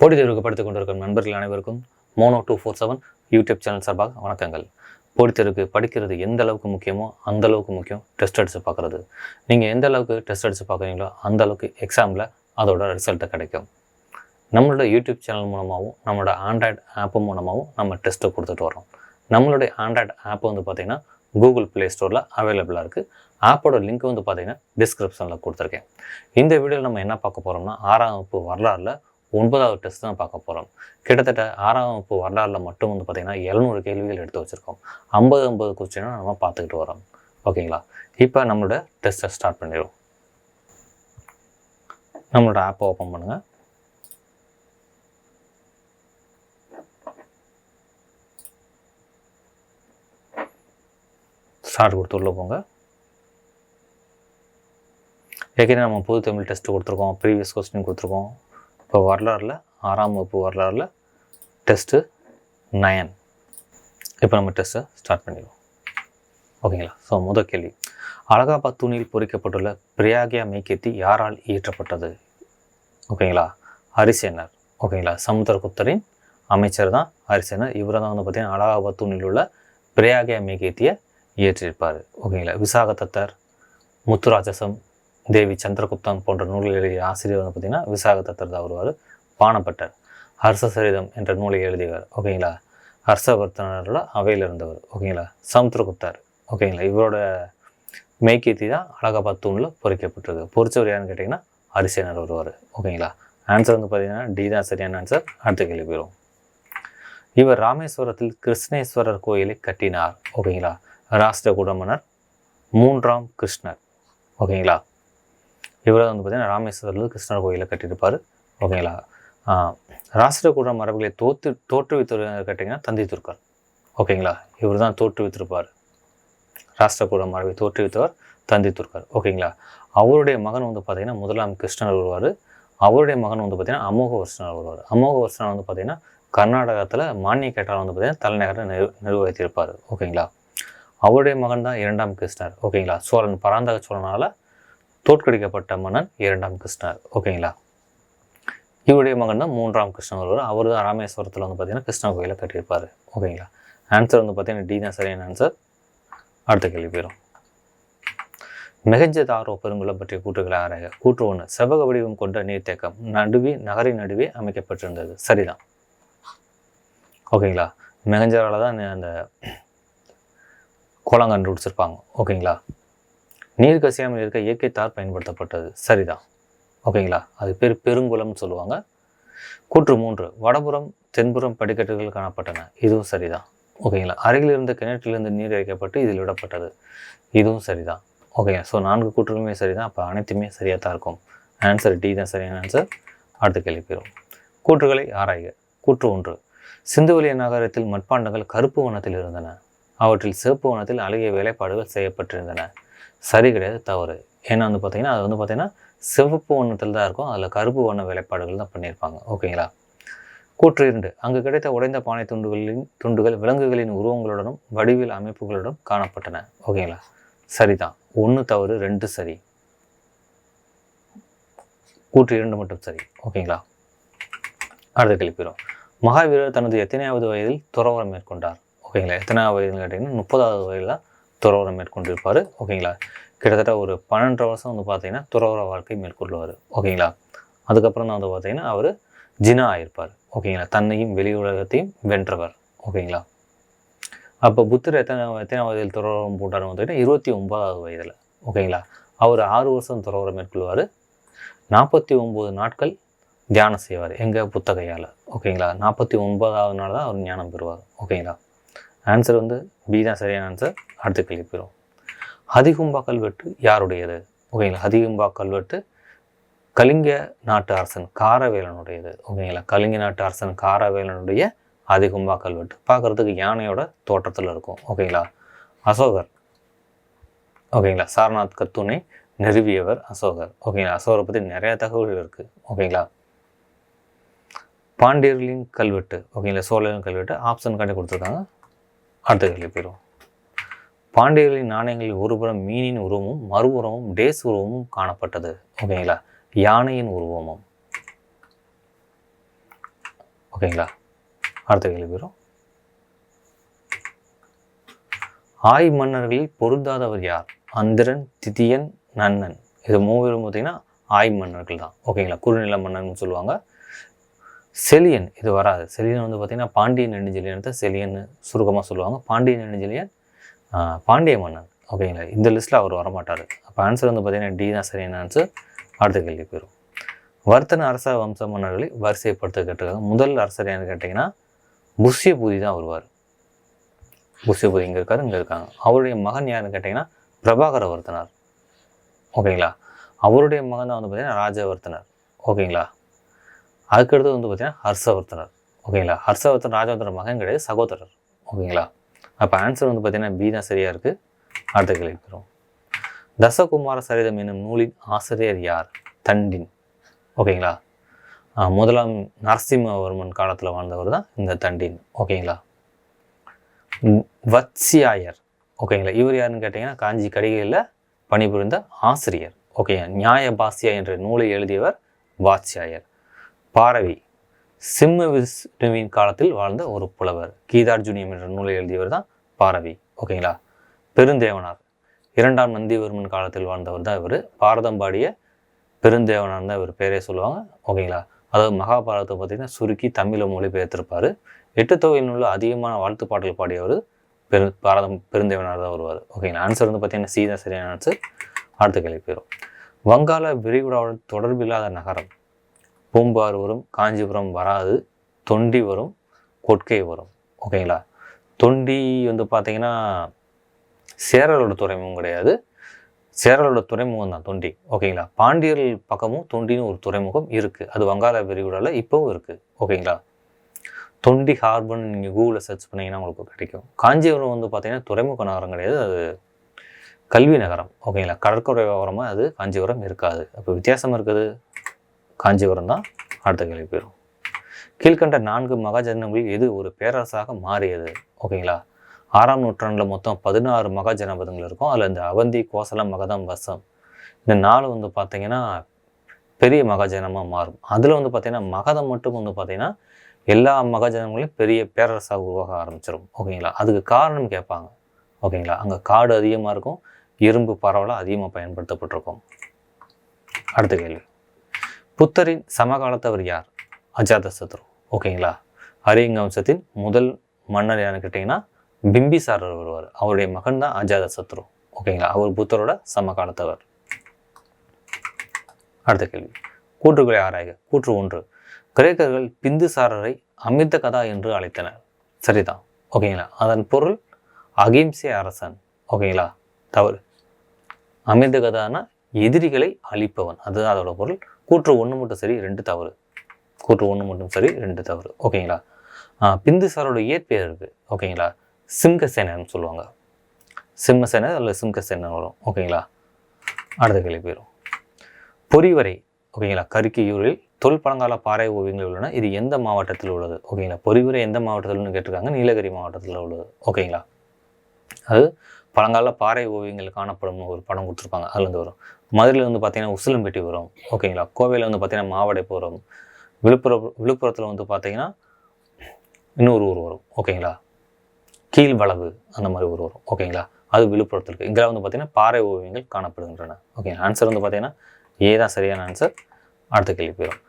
போட்டி தேர்வுக்கு படித்துக் கொண்டிருக்கும் நண்பர்கள் அனைவருக்கும் mono two four seven YouTube channel சார்பாக வணக்கங்கள். போட்டி தேர்வுக்கு படிக்கிறது எந்த அளவுக்கு முக்கியமோ அந்த அளவுக்கு முக்கியம் டெஸ்ட் அடித்து பார்க்குறது. நீங்கள் எந்த அளவுக்கு டெஸ்ட் அடித்து பார்க்குறீங்களோ அந்த அளவுக்கு எக்ஸாமில் அதோட ரிசல்ட்டை கிடைக்கும். நம்மளோட யூடியூப் சேனல் மூலமாகவும் நம்மளோட ஆண்ட்ராய்டு ஆப்பு மூலமாகவும் நம்ம டெஸ்ட்டை கொடுத்துட்டு வரோம் நம்மளுடைய ஆண்ட்ராய்டு ஆப் வந்து பார்த்திங்கன்னா கூகுள் ப்ளே ஸ்டோரில் அவைலபிளாக இருக்குது ஆப்போட லிங்க் வந்து பார்த்திங்கன்னா டிஸ்கிரிப்ஷனில் கொடுத்துருக்கேன். இந்த வீடியோவில் நம்ம என்ன பார்க்க போகிறோம்னா ஆறாம் வகுப்பு வரலாறில் ஒன்பதாவது டெஸ்ட் தான் பார்க்க போகிறோம் கிட்டத்தட்ட ஆறாம் வகுப்பு வரலாறில் மட்டும் வந்து பார்த்திங்கன்னா எழுநூறு கேள்விகள் எடுத்து வச்சுருக்கோம். ஐம்பது ஐம்பது கொஸ்டினும் நம்ம பார்த்துக்கிட்டு வரோம். ஓகேங்களா? இப்போ நம்மளோட டெஸ்ட்டை ஸ்டார்ட் பண்ணிடுவோம். நம்மளோட ஆப்பை ஓப்பன் பண்ணுங்கள் ஸ்டார்ட் கொடுத்து உள்ள போங்க. ஏற்கனவே நம்ம புது தமிழ் டெஸ்ட் கொடுத்துருக்கோம். ப்ரீவியஸ் கொஸ்டின் கொடுத்துருக்கோம். இப்போ வரலாறில் ஆறாம் வகுப்பு வரலாறில் டெஸ்ட்டு நயன் இப்போ நம்ம டெஸ்ட்டை ஸ்டார்ட் பண்ணிடுவோம். ஓகேங்களா ஸோ முதல் கேள்வி. அலகாபாத் தூணில் பொறிக்கப்பட்டுள்ள பிரியாகியா மெய்கேத்தி யாரால் இயற்றப்பட்டது? ஓகேங்களா ஹரிசேனர் ஓகேங்களா சமுத்திரகுப்தரின் அமைச்சர் தான் ஹரிசேனர் இவர் தான் வந்து பார்த்தீங்கன்னா அலகாபாத் தூணில் உள்ள பிரியாகியா மெய்கேத்தியை இயற்றியிருப்பார் ஓகேங்களா விசாகதத்தர் முத்துராஜசம் தேவி சந்திரகுப்தான் போன்ற நூல்கள் எழுதிய ஆசிரியர் வந்து பார்த்திங்கன்னா விசாகதத்தர் தான் வருவார். பானப்பட்டர் ஹர்ஷசரிதம் என்ற நூலை எழுதியவர். ஓகேங்களா? ஹர்ஷவர்த்தனரோட அவையில் இருந்தவர். ஓகேங்களா? சமுத்திரகுப்தர். ஓகேங்களா? இவரோட மெய்கீர்த்தி தான் அழகாபாத் தூணில் பொறிக்கப்பட்டிருக்கு. பொறிச்சவர் யாருன்னு கேட்டிங்கன்னா அரிசேனர் வருவார். ஓகேங்களா? ஆன்சர் வந்து பார்த்தீங்கன்னா டி தான். சரியான ஆன்சர் அடுத்த கேள்வி போயிடும். இவர் ராமேஸ்வரத்தில் கிருஷ்ணேஸ்வரர் கோயிலை கட்டினார். ஓகேங்களா? ராஷ்டிர குடமனர் மூன்றாம் கிருஷ்ணர். ஓகேங்களா? இவர் வந்து பார்த்தீங்கன்னா ராமேஸ்வரத்தில் கிருஷ்ணர் கோயிலை கட்டியிருப்பார். ஓகேங்களா? ராஷ்டிரகூட மரபுகளை தோற்று தோற்றுவித்தவர் கேட்டிங்கன்னா தந்தி துர்க்கர். ஓகேங்களா? இவர் தான் தோற்றுவித்திருப்பார். ராஷ்டிரகூட மரபை தோற்றுவித்தவர் தந்தி துர்க்கர். ஓகேங்களா? அவருடைய மகன் வந்து பார்த்திங்கன்னா முதலாம் கிருஷ்ணர் வருவார். அவருடைய மகன் வந்து பார்த்தீங்கன்னா அமோக வருஷனர் வருவார். அமோக வருஷனர் வந்து பார்த்தீங்கன்னா கர்நாடகத்தில் மானிய கேட்டால் வந்து பார்த்திங்கன்னா தலைநகரை நிர் நிர்வகித்திருப்பார். ஓகேங்களா? அவருடைய மகன் தான் இரண்டாம் கிருஷ்ணர். ஓகேங்களா? சோழன் பராந்தக சோழனால் தோற்கடிக்கப்பட்ட மன்னன் இரண்டாம் கிருஷ்ணர். ஓகேங்களா? இவருடைய மகன் தான் மூன்றாம் கிருஷ்ணர் வருவார் அவர் தான் ராமேஸ்வரத்தில் வந்து பார்த்தீங்கன்னா கிருஷ்ண கோயிலை கட்டியிருப்பார். ஓகேங்களா? ஆன்சர் வந்து பார்த்தீங்கன்னா டி தான் சரியான ஆன்சர் அடுத்த கேள்வி போயிடும். மெகஞ்சதாரோ பெருங்குளம் பற்றிய கூற்றுகளை ஆராய. கூற்று ஒன்று செவ்வக வடிவம் கொண்ட நீர்த்தேக்கம் நடுவே நகரின் நடுவே அமைக்கப்பட்டிருந்தது. சரிதான். ஓகேங்களா? மெகஞ்சரால தான் அந்த கோலம் கண்டுபிடிச்சிருப்பாங்க ஓகேங்களா? நீர் கசியாமல் இருக்க இயற்கை தார் பயன்படுத்தப்பட்டது. சரிதான். ஓகேங்களா? அது பேர் பெருங்குளம்னு சொல்லுவாங்க. கூற்று மூன்று வடபுறம் தென்புறம் படிக்கட்டுகள் காணப்பட்டன. இதுவும் சரிதான். ஓகேங்களா? அருகில் இருந்த கிணற்றிலிருந்து நீர் இறைக்கப்பட்டு இதில் விடப்பட்டது. இதுவும் சரிதான். ஓகேங்க ஸோ நான்கு கூற்றுகளுமே சரிதான். அப்போ அனைத்துமே சரியாக தான் இருக்கும். ஆன்சர் டி தான் சரியான ஆன்சர் அடுத்த கேள்வி பெறும் கூற்றுகளை ஆராய்க. கூற்று ஒன்று சிந்துவெளிய நகரத்தில் மட்பாண்டங்கள் கருப்பு வனத்தில் இருந்தன. அவற்றில் சிவப்பு வனத்தில் அழகிய வேலைப்பாடுகள் செய்யப்பட்டிருந்தன. சரி கிடையாது தவறு. ஏன்னா வந்து பார்த்தீங்கன்னா அது வந்து பார்த்திங்கன்னா சிவப்பு வண்ணத்தில் தான் இருக்கும். அதில் கருப்பு வண்ண வேலைப்பாடுகள் தான் பண்ணியிருப்பாங்க. ஓகேங்களா? கூற்று இரண்டு. அங்கு கிடைத்த உடைந்த பானை துண்டுகளின் துண்டுகள் விலங்குகளின் உருவங்களுடனும் வடிவில் அமைப்புகளுடன் காணப்பட்டன. ஓகேங்களா? சரிதான். ஒன்று தவறு ரெண்டு சரி. கூற்று இரண்டு மட்டும் சரி. ஓகேங்களா? அடுத்த கழிப்பிடும் மகாவீரர் தனது எத்தனையாவது வயதில் துறவரம் மேற்கொண்டார்? ஓகேங்களா? எத்தனாவது வயதுன்னு கேட்டிங்கன்னா முப்பதாவது வயதில் தான் துறவரம் மேற்கொண்டிருப்பார். ஓகேங்களா? கிட்டத்தட்ட ஒரு பன்னெண்டு வருஷம் வந்து பார்த்தீங்கன்னா துறவர வாழ்க்கை மேற்கொள்வார். ஓகேங்களா? அதுக்கப்புறம் தான் வந்து பார்த்தீங்கன்னா அவர் ஜினா ஆயிருப்பார். ஓகேங்களா? தன்னையும் வெளி உலகத்தையும் வென்றவர். ஓகேங்களா? அப்போ புத்தர் எத்தனை எத்தனை வயதில் துறவரம் போட்டார் பார்த்தீங்கன்னா இருபத்தி ஒன்பதாவது வயதில். ஓகேங்களா? அவர் ஆறு வருஷம் துறவரம் மேற்கொள்வார். நாற்பத்தி ஒம்பது நாட்கள் தியானம் செய்வார் எங்கள் புத்தகையால். ஓகேங்களா? நாற்பத்தி ஒன்பதாவது நாள் தான் அவர் ஞானம் பெறுவார். ஓகேங்களா? ஆன்சர் வந்து பி தான் சரியான ஆன்சர் அடுத்த கேள்வி பெறும் ஹதிகும்பா கல்வெட்டு யாருடையது? ஓகேங்களா ஹதிகும்பா கல்வெட்டு கலிங்க நாட்டு அரசன் காரவேலனுடையது. ஓகேங்களா கலிங்க நாட்டு அரசன் காரவேலனுடைய அதிகும்பா கல்வெட்டு பார்க்குறதுக்கு யானையோட தோற்றத்தில் இருக்கும். ஓகேங்களா அசோகர். ஓகேங்களா சாரநாத் கத்துனை நிறுவியவர் அசோகர். ஓகேங்களா அசோகரை பற்றி நிறைய தகவல்கள் இருக்குது ஓகேங்களா பாண்டியர்களின் கல்வெட்டு. ஓகேங்களா சோழரின் கல்வெட்டு ஆப்ஷன் காட்டி கொடுத்துருக்காங்க அடுத்த கேள்வி போயிடும் பாண்டியர்களின் நாணயங்களில் ஒருபுறம் மீனின் உருவமும் மறுபுறமும் டேஸ் உருவமும் காணப்பட்டது. ஓகேங்களா? யானையின் உருவமும். ஓகேங்களா? அடுத்த கேள்வி வரும் ஆய் மன்னர்களில் பொருந்தாதவர் யார்? அந்திரன் திதியன் நன்னன். இது மூவரும் பார்த்தீங்கன்னா ஆய் மன்னர்கள் தான். ஓகேங்களா? குறுநில மன்னன் சொல்லுவாங்க. செலியன் இது வராது. செலியன் வந்து பார்த்தீங்கன்னா பாண்டியன் நெடுஞ்செலியன் செலியன் சுருக்கமாக சொல்லுவாங்க. பாண்டியன் நெடுஞ்செலியன் பாண்டிய மன்னன். ஓகேங்களா இந்த லிஸ்ட்டில் அவர் வரமாட்டார். அப்போ ஆன்சர் வந்து பார்த்தீங்கன்னா டி தான் சரியான ஆன்சர் அடுத்த கேள்வி போயிடும் வர்த்தன அரச வம்ச மன்னர்களை வரிசைப்படுத்த கேட்டிருக்காங்க முதல் அரசர் யாருன்னு கேட்டிங்கன்னா புஷ்யபூதி தான் வருவார். புஷ்யபூதி இங்கே இருக்காரு இங்கே இருக்காங்க. அவருடைய மகன் யாருன்னு கேட்டிங்கன்னா பிரபாகர வர்த்தனார். ஓகேங்களா அவருடைய மகன் தான் வந்து பார்த்திங்கன்னா ராஜவர்த்தனர். ஓகேங்களா அதுக்கடுத்து வந்து பார்த்தீங்கன்னா ஹர்ஷவர்த்தனர் ஓகேங்களா? ஹர்ஷவர்த்தன் ராஜவர்த்தனர் மகன் கிடையாது சகோதரர். ஓகேங்களா? அப்போ ஆன்சர் வந்து பார்த்தீங்கன்னா பி தான் சரியாக இருக்குது அடுத்த கேள்வி தசகுமார சரிதம் என்னும் நூலின் ஆசிரியர் யார்? தண்டின். ஓகேங்களா? முதலாம் நரசிம்மவர்மன் காலத்தில் வாழ்ந்தவர் தான் இந்த தண்டின். ஓகேங்களா? வத்சியாயர். ஓகேங்களா? இவர் யாருன்னு கேட்டிங்கன்னா காஞ்சி கடிகையில் பணிபுரிந்த ஆசிரியர். ஓகே நியாய பாசியா என்ற நூலை எழுதியவர் வாத்சியாயர். பாரவி சிம்ம விஷ்ணுவின் காலத்தில் வாழ்ந்த ஒரு புலவர். கீதார்ஜுனியம் என்ற நூலை எழுதியவர் தான் பாரவி. ஓகேங்களா பெருந்தேவனார். இரண்டாம் நந்திவர்மன் காலத்தில் வாழ்ந்தவர் தான் இவர். பாரதம் பாடிய பெருந்தேவனார் தான் இவர் பேரே சொல்லுவாங்க. ஓகேங்களா அதாவது மகாபாரதத்தை பார்த்தீங்கன்னா சுருக்கி தமிழை மொழிபெயர்த்திருப்பார். எட்டு தொகையில் நூலில் அதிகமான வாழ்த்து பாடல் பாடியவர் பெரு பாரதம் பெருந்தேவனார் தான் வருவார். ஓகேங்களா ஆன்சர் வந்து பார்த்தீங்கன்னா சீதா சரியான ஆன்சர் அடுத்த கேள்வி போயிடும் வங்காள விரிகுடாவுடன் தொடர்பில்லாத நகரம். பூம்பார் வரும் காஞ்சிபுரம் வராது. தொண்டி வரும் கொட்கை வரும். ஓகேங்களா தொண்டி வந்து பார்த்திங்கன்னா சேரலோட துறைமுகம் கிடையாது. சேரலோட துறைமுகம் தான் தொண்டி. ஓகேங்களா பாண்டியர்கள் பக்கமும் தொண்டின்னு ஒரு துறைமுகம் இருக்குது அது வங்காள விரிகுடாவில் இப்போவும் இருக்குது ஓகேங்களா தொண்டி ஹார்பர்னு நீங்கள் கூகுளில் சர்ச் பண்ணீங்கன்னா உங்களுக்கு கிடைக்கும். காஞ்சிபுரம் வந்து பார்த்தீங்கன்னா துறைமுக நகரம் கிடையாது. அது கல்வி நகரம். ஓகேங்களா கடற்கரை ஓரமாக அது காஞ்சிபுரம் இருக்காது. அப்போ வித்தியாசம் இருக்குது? காஞ்சிபுரம் தான் அடுத்த கேள்வி போயிடும் கீழ்கண்ட நான்கு மகாஜனங்களில் எது ஒரு பேரரசாக மாறியது? ஓகேங்களா? ஆறாம் நூற்றாண்டில் மொத்தம் பதினாறு மகாஜனபதங்கள் இருக்கும். அதில் இந்த அவந்தி கோசலம் மகதம் வசம். இந்த நாலு வந்து பார்த்திங்கன்னா பெரிய மகாஜனமாக மாறும். அதில் வந்து பார்த்திங்கன்னா மகதம் மட்டும் வந்து பார்த்தீங்கன்னா எல்லா மகாஜனங்களையும் பெரிய பேரரசாக உருவாக ஆரம்பிச்சிடும் ஓகேங்களா? அதுக்கு காரணம் கேட்பாங்க. ஓகேங்களா? அங்கே காடு அதிகமாக இருக்கும் இரும்பு பரவலாக அதிகமாக பயன்படுத்தப்பட்டிருக்கும். அடுத்த கேள்வி. புத்தரின் சமகாலத்தவர் யார்? அஜாதசத்ரு ஓகேங்களா? ஹரிங்க வம்சத்தின் முதல் மன்னர் யாருன்னு கேட்டிங்கன்னா பிம்பிசாரர் வருவார் அவருடைய மகன் தான் அஜாதசத்ரு ஓகேங்களா? அவர் புத்தரோட சமகாலத்தவர். அடுத்த கேள்வி. கூற்றுகளை ஆராய்க. கூற்று ஒன்று. கிரேக்கர்கள் பிந்துசாரரை அமிர்த கதா என்று அழைத்தனர். சரிதான். ஓகேங்களா? அதன் பொருள் அகிம்சை அரசன். ஓகேங்களா? தவறு. அமிர்த கதானா எதிரிகளை அழிப்பவன். அதுதான் அதோட பொருள். கூற்று ஒன்று மட்டும் சரி ரெண்டு தவறு. கூற்று ஒன்று மட்டும் சரி ரெண்டு தவறு. ஓகேங்களா? பிந்துசாரோட இயற்பெயர் இருக்குது ஓகேங்களா? சிம்கசேனன்னு சொல்லுவாங்க. சிம்மசேனர் அல்லது சிம்கசேனர் வரும். ஓகேங்களா? அடுத்த கேள்வி போயிடும் பொறிவரை ஓகேங்களா? கருக்கியூரில் தொல்பழங்கால பாறை ஓவியங்கள் உள்ளன. இது எந்த மாவட்டத்தில் உள்ளது? ஓகேங்களா? பொறிவுரை எந்த மாவட்டத்தில்னு கேட்டிருக்காங்க. நீலகிரி மாவட்டத்தில் உள்ளது. ஓகேங்களா? அது பழங்கால பாறை ஓவியங்கள் காணப்படும் ஒரு படம் கொடுத்துருப்பாங்க. அதுலேருந்து வரும். மதுரையில் வந்து பார்த்தீங்கன்னா உசிலம்பட்டி வரும். ஓகேங்களா? கோவையில் வந்து பார்த்தீங்கன்னா மாவடைப்பு வரும் விழுப்புரம் விழுப்புரத்தில் வந்து பார்த்தீங்கன்னா இன்னொரு ஊர் வரும். ஓகேங்களா? கீழ்வளவு அந்த மாதிரி ஊர் வரும். ஓகேங்களா? அது விழுப்புரத்தில் இருக்குது இங்கே வந்து பார்த்தீங்கன்னா பாறை ஓவியங்கள் காணப்படுகின்றன. ஓகே ஆன்சர் வந்து பார்த்தீங்கன்னா ஏ தான் சரியான ஆன்சர் அடுத்த கேள்வி போயிடும்.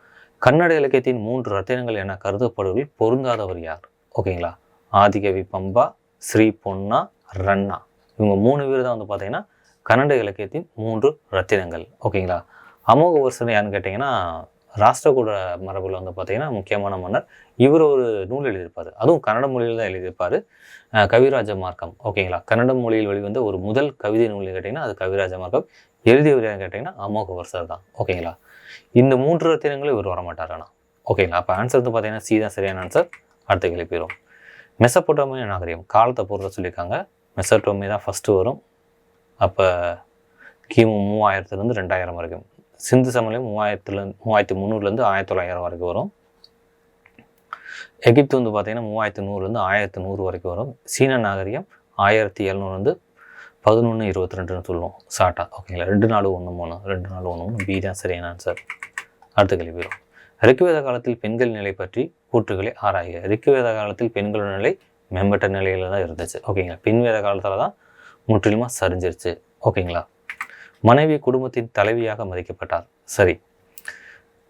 கன்னட இலக்கியத்தின் மூன்று ரத்தினங்கள் என கருதப்படுவதில் பொருந்தாதவர் யார்? ஓகேங்களா? ஆதிகவி பம்பா ஸ்ரீ பொன்னா ரன்னா. இவங்க மூணு பேர் தான் வந்து பார்த்தீங்கன்னா கன்னட இலக்கியத்தின் மூன்று ரத்தினங்கள். ஓகேங்களா? அமோக வருஷன் யாருன்னு கேட்டிங்கன்னா ராஷ்டிரகூட மரபில் வந்து பார்த்தீங்கன்னா முக்கியமான மன்னர். இவர் ஒரு நூல் எழுதியிருப்பார். அதுவும் கன்னட மொழியில் தான் எழுதியிருப்பார். கவிராஜ மார்க்கம். ஓகேங்களா? கன்னட மொழியில் வெளிவந்த ஒரு முதல் கவிதை நூல் கேட்டிங்கன்னா அது கவிராஜ மார்க்கம். எழுதியவர் யாருன்னு கேட்டிங்கன்னா அமோக வருஷர் தான். ஓகேங்களா? இந்த மூன்று ரத்தினங்களும் இவர் வரமாட்டார் ஆனால் ஓகேங்களா? அப்போ ஆன்சர் வந்து பார்த்தீங்கன்னா சி தான் சரியான ஆன்சர் அடுத்த கேள்வி போயிடும் நாகரிகம். காலத்தை பொறுத்த சொல்லியிருக்காங்க. மெசட்டோமி தான் ஃபஸ்ட்டு வரும். அப்போ கிமு மூவாயிரத்துலேருந்து ரெண்டாயிரம் வரைக்கும். சிந்து சமயம் மூவாயிரத்துலேருந்து மூவாயிரத்தி முந்நூறுலேருந்து ஆயிரத்தி தொள்ளாயிரம் வரைக்கும் வரும். எகிப்து வந்து பார்த்திங்கன்னா மூவாயிரத்து நூறுலேருந்து ஆயிரத்து நூறு வரைக்கும் வரும். சீன நாகரிகம் ஆயிரத்தி எழுநூறுலேருந்து பதினொன்று இருபத்தி ரெண்டுன்னு சொல்லுவோம் ஷார்ட்டாக ஓகேங்களா ரெண்டு நாலு ஒன்று மூணு. ரெண்டு நாலு ஒன்று மூணு. பி தான் சரியான ஆன்சர் அடுத்த கேள்வி வரும். ரிக்குவேத காலத்தில் பெண்கள் நிலை பற்றி கூற்றுகளை ஆராய்க ரிக்குவேத காலத்தில் பெண்களின் நிலை மேம்பட்ட நிலையில தான் இருந்துச்சு. ஓகேங்களா பின்வேத காலத்தில் தான் முற்றிலுமாக சரிஞ்சிருச்சு. ஓகேங்களா மனைவி குடும்பத்தின் தலைவியாக மதிக்கப்பட்டார். சரி.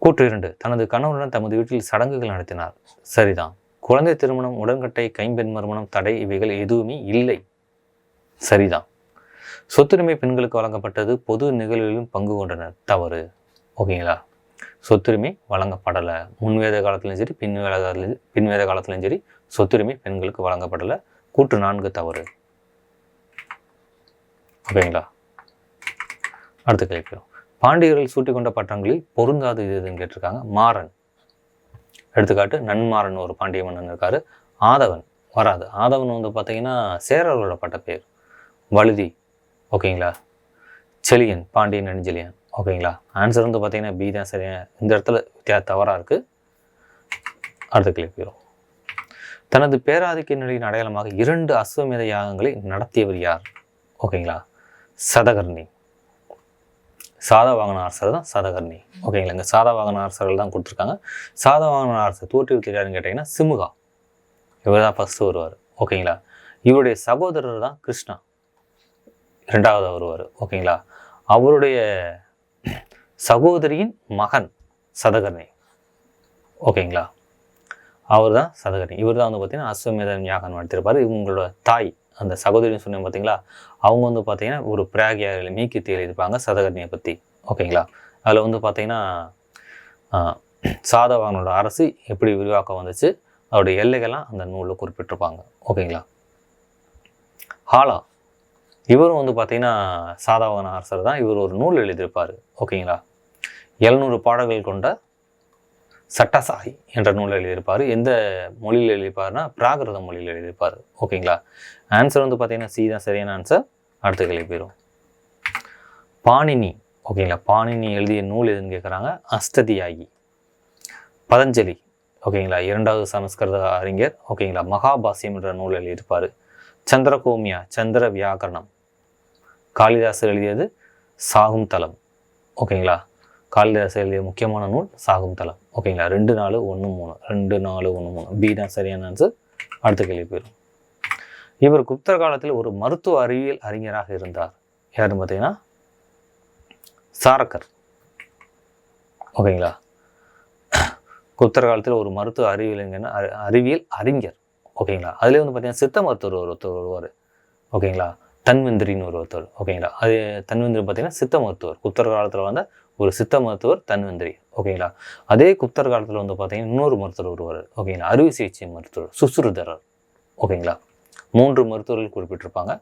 கூற்று இரண்டு. தனது கணவருடன் தமது வீட்டில் சடங்குகள் நடத்தினார். சரிதான். குழந்தை திருமணம் உடன்கட்டை கைம்பெண் மறுமணம் தடை இவைகள் எதுவுமே இல்லை. சரிதான். சொத்துரிமை பெண்களுக்கு வழங்கப்பட்டது பொது நிகழ்வுகளிலும் பங்கு கொண்டனர். தவறு. ஓகேங்களா சொத்துரிமை வழங்கப்படலை. முன்வேத காலத்துலையும் சரி பின்வேத காலத்துலையும் பின்வேத காலத்துலையும் சரி சொத்துரிமை பெண்களுக்கு வழங்கப்படலை. கூற்று நான்கு தவறு. ஓகேங்களா? அடுத்த கேட்கிறோம் பாண்டியர்கள் சூட்டிக்கொண்ட பட்டங்களில் பொருந்தாது இது எதுன்னு கேட்டிருக்காங்க. மாறன். எடுத்துக்காட்டு நன்மாறன் ஒரு பாண்டிய மன்னன் இருக்காரு. ஆதவன். வராது. ஆதவன் வந்து பார்த்தீங்கன்னா சேரர்களோட பட்ட பேர். வழுதி. ஓகேங்களா? செலியன் பாண்டியன் நெடுஞ்செலியன் ஓகேங்களா? ஆன்சர் வந்து பார்த்தீங்கன்னா பி தான் சரியா. இந்த இடத்துல தவறாக இருக்குது அடுத்த கிளிக் தனது பேராதிக்க நிலையின் அடையாளமாக இரண்டு அஸ்வமேத யாகங்களை நடத்தியவர் யார்? ஓகேங்களா? சதகர்ணி. சாதவாகன அரசர் தான் சதகர்ணி. ஓகேங்களா? இங்கே சாதவாகன அரசர்கள் தான் கொடுத்துருக்காங்க. சாதவாகன அரசர் தோற்றுவித்து யாருன்னு கேட்டிங்கன்னா சிமுகா. இவர் தான் ஃபஸ்ட்டு வருவார். ஓகேங்களா? இவருடைய சகோதரர் தான் கிருஷ்ணா. ரெண்டாவது வருவார். ஓகேங்களா? அவருடைய சகோதரியின் மகன் சதகர்ணி. ஓகேங்களா? அவர் தான் சதகர்ணி இவர் தான் வந்து பார்த்திங்கன்னா அஸ்வமேதன் யாகம் நடத்திருப்பார். இவங்களோட தாய் அந்த சகோதரின்னு சொன்னேன் பார்த்தீங்களா அவங்க வந்து பார்த்திங்கன்னா ஒரு பிராகியா மீக்கித்தி எழுதியிருப்பாங்க சதகர்ணியை பற்றி ஓகேங்களா அதில் வந்து பார்த்திங்கன்னா சாதவாகனோட அரசு எப்படி விரிவாக்கம் வந்துச்சு? அவருடைய எல்லைகள்லாம் அந்த நூலில் குறிப்பிட்டிருப்பாங்க. ஓகேங்களா ஹாலா இவரும் வந்து பார்த்திங்கன்னா சாதவாகன அரசர் தான் இவர் ஒரு நூல் எழுதியிருப்பார். ஓகேங்களா எழுநூறு பாடல்கள் கொண்ட சட்டசாய் என்ற நூலில் எழுதியிருப்பார். எந்த மொழியில் எழுதியிருப்பார்னா பிராகிருத மொழியில் எழுதியிருப்பார். ஓகேங்களா? ஆன்சர் வந்து பார்த்தீங்கன்னா சி தான். சரியான ஆன்சர் அடுத்த கேள்வி போயிடும் பாணினி. ஓகேங்களா? பாணினி எழுதிய நூல் எதுன்னு கேட்குறாங்க? அஸ்ததியாகி பதஞ்சலி. ஓகேங்களா? இரண்டாவது சமஸ்கிருத அறிஞர். ஓகேங்களா? மகாபாசியம் என்ற நூல் எழுதியிருப்பார். சந்திரகோமியா சந்திர வியாக்கரணம் காளிதாசர் எழுதியது சாகும் தலம் ஓகேங்களா? காளிதாசர் எழுதிய முக்கியமான நூல் சாகும் தலம் ஓகேங்களா? ரெண்டு நாலு ஒன்று மூணு. ரெண்டு நாலு ஒன்று மூணு. பி தான் சரியான ஆன்சர் அடுத்த கேள்வி போயிடும். இவர் குப்தர் காலத்தில் ஒரு மருத்துவ அறிவியல் அறிஞராக இருந்தார். யாருன்னு பார்த்தீங்கன்னா? சாரக்கர். ஓகேங்களா? குப்தர் காலத்தில் ஒரு மருத்துவ அறிவியல் அறிவியல் அறிஞர். ஓகேங்களா? அதுலேயே வந்து பார்த்தீங்கன்னா சித்த மருத்துவர் ஒருத்தர் வருவார். ஓகேங்களா? தன்வந்திரின்னு ஒரு ஒருத்தர். ஓகேங்களா? அது தன்வந்திரி பார்த்தீங்கன்னா சித்த மருத்துவர். குப்தர் காலத்தில் வந்த ஒரு சித்த மருத்துவர் தன்வந்திரி. ஓகேங்களா அதே குப்தர் காலத்தில் வந்து பார்த்தீங்கன்னா இன்னொரு மருத்துவர் வருவார் ஓகேங்களா அறுவை சிகிச்சை மருத்துவர் சுசுறுதரர் ஓகேங்களா மூன்று மருத்துவர்கள் குறிப்பிட்டிருப்பாங்க.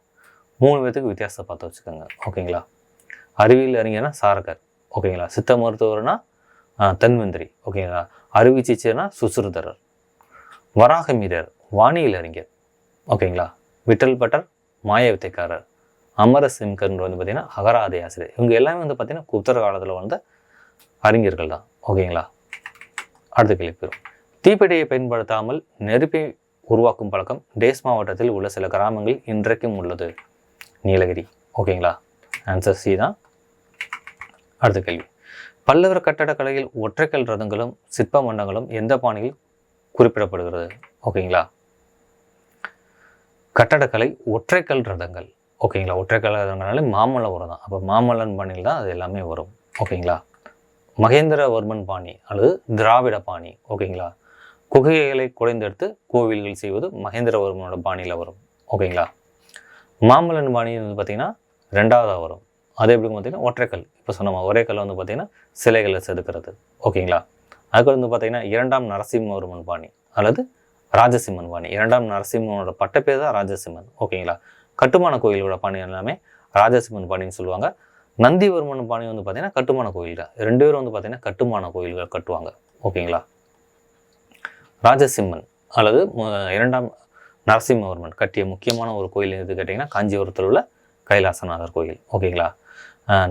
மூணு பேர்த்துக்கு வித்தியாசத்தை பார்த்து வச்சுக்கோங்க ஓகேங்களா அறிவியல் அறிஞர்னா சாரகர் ஓகேங்களா சித்த மருத்துவர்னா தன்வந்திரி ஓகேங்களா அறுவை சிகிச்சைனா சுசுறுதரர். வராகமீரர் வானியல் அறிஞர் ஓகேங்களா விட்டல் பட்டர் மாய வித்தைக்காரர் அமர சிம்கர்ன்ற வந்து பார்த்திங்கன்னா அகராதி ஆசிரியர். இவங்க எல்லாமே வந்து பார்த்திங்கன்னா குப்தர் காலத்தில் வந்த அறிஞர்கள் தான் ஓகேங்களா? அடுத்த கேள்வி பெறும் தீப்பெட்டியை பயன்படுத்தாமல் நெருப்பை உருவாக்கும் பழக்கம் டேஸ் மாவட்டத்தில் உள்ள சில கிராமங்களில் இன்றைக்கும் உள்ளது. நீலகிரி. ஓகேங்களா? ஆன்சர் சி தான். அடுத்த கேள்வி. பல்லவர் கட்டடக்கலையில் ஒற்றைக்கல் ரதங்களும் சிற்ப மண்டங்களும் எந்த பாணியில் குறிப்பிடப்படுகிறது? ஓகேங்களா? கட்டடக்கலை ஒற்றைக்கல் ரதங்கள். ஓகேங்களா? ஒற்றைக்கல் ரதங்கள்னாலே மாமல்லபுரம் தான். அப்போ மாமல்லன் பாணியில் தான் அது எல்லாமே வரும். ஓகேங்களா? மகேந்திரவர்மன் பாணி அல்லது திராவிட பாணி ஓகேங்களா? குகைகளை குறைந்தெடுத்து கோவில்கள் செய்வது மகேந்திரவர்மனோட பாணியில் வரும் ஓகேங்களா? மாமல்லன் பாணி வந்து பார்த்திங்கன்னா ரெண்டாவதாக வரும். அது எப்படி பார்த்தீங்கன்னா ஒற்றைக்கல். இப்போ சொன்ன ஒரே கல் வந்து பார்த்திங்கன்னா சிலைகளை செதுக்கிறது ஓகேங்களா? அதுக்கு வந்து பார்த்திங்கன்னா இரண்டாம் நரசிம்மவர்மன் பாணி அல்லது ராஜசிம்மன் பாணி. இரண்டாம் நரசிம்மனோட பட்டப்பேர் தான் ராஜசிம்மன் ஓகேங்களா? கட்டுமான கோயிலோட பாணி எல்லாமே ராஜசிம்மன் பாணின்னு சொல்லுவாங்க. நந்திவர்மன் பாணி வந்து பார்த்தீங்கன்னா கட்டுமான கோயில் தான் ரெண்டு பேரும் வந்து பார்த்திங்கன்னா கட்டுமான கோயில்கள் கட்டுவாங்க. ஓகேங்களா? ராஜசிம்மன் அல்லது இரண்டாம் நரசிம்மவர்மன் கட்டிய முக்கியமான ஒரு கோயில் எது கேட்டிங்கன்னா காஞ்சிபுரத்தில் உள்ள கைலாசநாதர் கோயில். ஓகேங்களா?